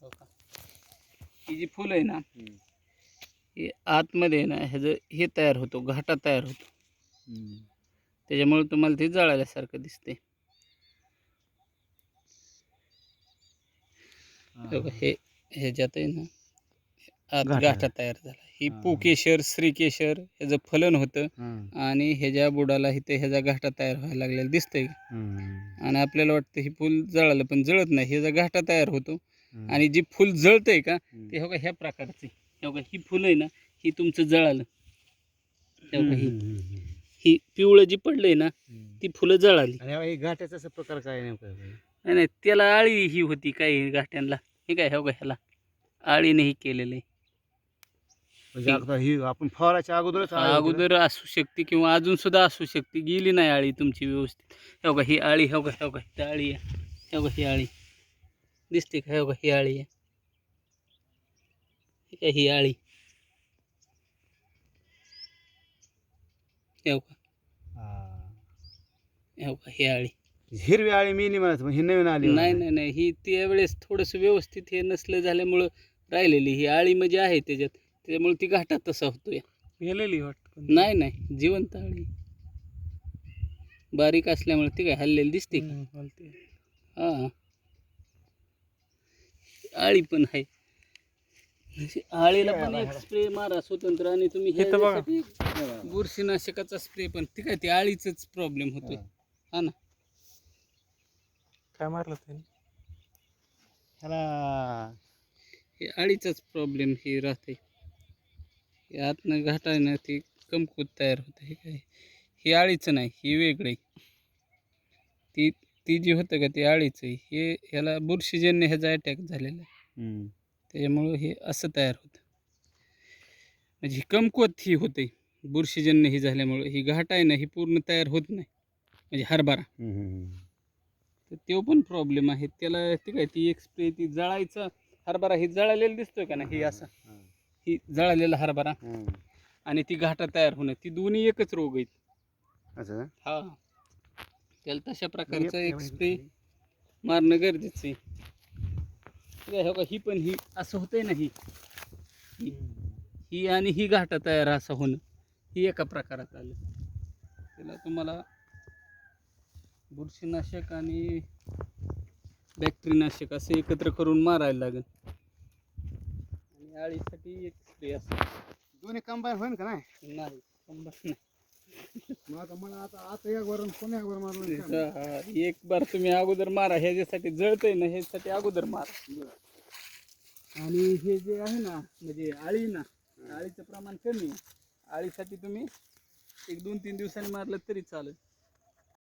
हो ही जी फुलं आहे ना हे आतमध्ये ना ह्याचं हे तयार होतो घाटा तयार होतो. त्याच्यामुळे तुम्हाला ते जळाल्यासारखं दिसते हे. ह्याच्यात आहे ना आत. गाठा तयार झाला. ही हा. पुकेशर श्रीकेशर ह्याचं फलन होतं आणि ह्याच्या बुडाला इथे ह्याचा घाटा तयार व्हायला लागलेला दिसतंय. आणि आपल्याला वाटतं ही फुल जळालं पण जळत नाही. ह्याचा घाटा तयार होतो आणि जी फुल जळतंय का ते हो का ह्या प्रकारचे. हो का ही फुलं आहे ना ही तुमचं जळालं. हो का ही. ही पिवळं जी पडलंय ना ती फुलं जळाली. आणि घाट्याचा असा प्रकार काय नाही नाही त्याला आळी ही होती काही गाठ्यांना हे काय हो का ह्याला. आळीने ही केलेलं आहे. म्हणजे ही आपण फवाराच्या आळी ना? अगोदर असू शकते किंवा अजून सुद्धा असू शकते. गेली नाही आळी तुमची व्यवस्थित. हो का ही आळी हो का हो का ही आळी आहे. हो का ही आळी. दिसते का? हो ही आळी आहे. ही आळी. का हा. का ही आळी. हिरवी आळी मिली म्हणत ही नवीन आली नाही नाही नाही. ही त्यावेळेस थोडंसं व्यवस्थित हे नसलं झाल्यामुळं राहिलेली. ही आळी म्हणजे आहे त्याच्यात. त्याच्यामुळे ती घाटात तसा होतोय. गेलेली वाटत नाही नाही. जिवंत आळी. बारीक असल्यामुळे ती काय हल्लेली दिसते हा. आळी पण आहे. म्हणजे आळीला पण एक स्प्रे मारा स्वतंत्र आणि तुम्ही हे. ह्याच्यासाठी बुरशीनाशकाचा स्प्रे पण. ती काय ते आळीच प्रॉब्लेम होतोय. हा. ना. काय मारलं त्याने? ह्याला हे आळीचाच प्रॉब्लेम हे राहते हे आतनं घाटा आहे ना ती कमकुत तयार होते हे काय? ही आळीचं नाही ही वेगळी ती ती जी होतं का ती आळीचं आहे हे ह्याला बुरशीजन्य ह्याचा अटॅक झालेला आहे. त्याच्यामुळं हे असं तयार होतं. म्हणजे ही कमकुवत ही होते. बुरशीजन्य ही झाल्यामुळं ही घाट आहे ना ही पूर्ण तयार होत नाही. म्हणजे हरभरा. तर तो पण प्रॉब्लेम आहे. त्याला ती काय ती एक स्प्रे ती जळायचा हरभरा ही जळालेला दिसतोय का ना ही असा. हा. जळालेला हरभरा. आणि ती घाटा तयार होणं. ती दोन्ही एकच रोग आहेत? हा. त्याला तशा प्रकारचा एक- स्प्रे मारणं गरजेचं आहे, हो का ही पण ही असं होतंय ना ही. ही. आणि ही घाटा तयार असं होणं ही एका प्रकारात आलं. त्याला तुम्हाला बुरशीनाशक आणि बॅक्टेरियानाशक असं एकत्र करून मारायला लागेल. आणि आळीसाठी एक स्प्रे असं. दोन्ही कंबाईन होईल का नाही? शंभर नाही. आता मला आता आता एक वर मारलं हा. बार तुम्ही अगोदर मारा ह्याच्यासाठी जळतंय ना ह्याच्यासाठी अगोदर मारा. आणि हे जे आहे ना म्हणजे आळी ना आळीचं प्रमाण कमी आहे. आळीसाठी तुम्ही एक दोन तीन दिवसांनी मारलं तरी चालेल.